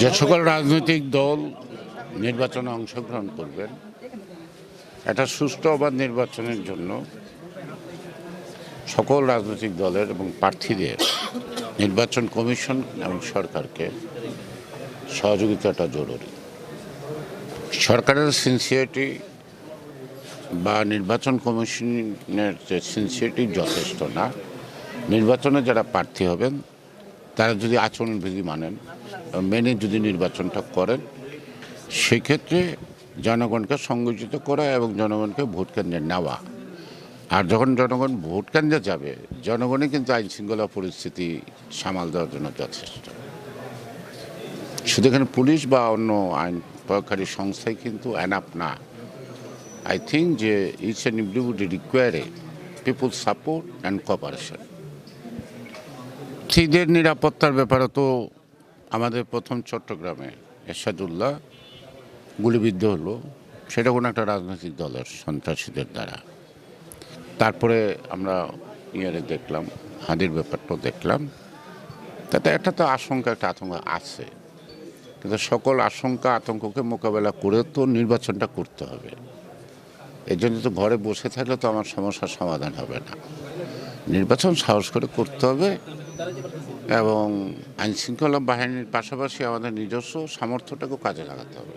যে সকল রাজনৈতিক দল নির্বাচনে অংশগ্রহণ করবেন একটা সুষ্ঠু অবাধ নির্বাচনের জন্য সকল রাজনৈতিক দলের এবং প্রার্থীদের নির্বাচন কমিশন এবং সরকারকে সহযোগিতাটা জরুরি। সরকারের সিনসিয়ারিটি বা নির্বাচন কমিশনের যে সিনসিয়ারিটি যথেষ্ট না। নির্বাচনে যারা প্রার্থী হবেন তারা যদি আচরণবিধি মানেন, মেনে যদি নির্বাচনটা করেন, সেক্ষেত্রে জনগণকে সংগঠিত করা এবং জনগণকে ভোট কেন্দ্রে নেওয়া। আর যখন জনগণ ভোট কেন্দ্রে যাবে, জনগণই কিন্তু আইন শৃঙ্খলা পরিস্থিতি সামাল দেওয়ার জন্য যথেষ্ট। শুধু এখানে পুলিশ বা অন্য আইন প্রয়োগকারী সংস্থাই কিন্তু অ্যানাপ না। আই থিঙ্ক যে and every would require people support and cooperation সিদের নিরাপত্তার ব্যাপারে তো আমাদের প্রথম চট্টগ্রামে এরশাদুল্লাহ গুলিবিদ্ধ হলো। সেটা কোনো একটা রাজনৈতিক দলের সন্ত্রাসীদের দ্বারা। তারপরে আমরা ইয়ারে দেখলাম, হাদির ব্যাপারটাও দেখলাম। তাতে একটা তো আশঙ্কা, একটা আতঙ্ক আছে। কিন্তু সকল আশঙ্কা, আতঙ্ককে মোকাবেলা করে তো নির্বাচনটা করতে হবে। এর জন্য তো ঘরে বসে থাকলে তো আমার সমস্যার সমাধান হবে না। নির্বাচন সাহস করে করতে হবে। এবং আইনশৃঙ্খলা বাহিনীর পাশাপাশি আমাদের নিজস্ব সামর্থ্যটাকেও কাজে লাগাতে হবে।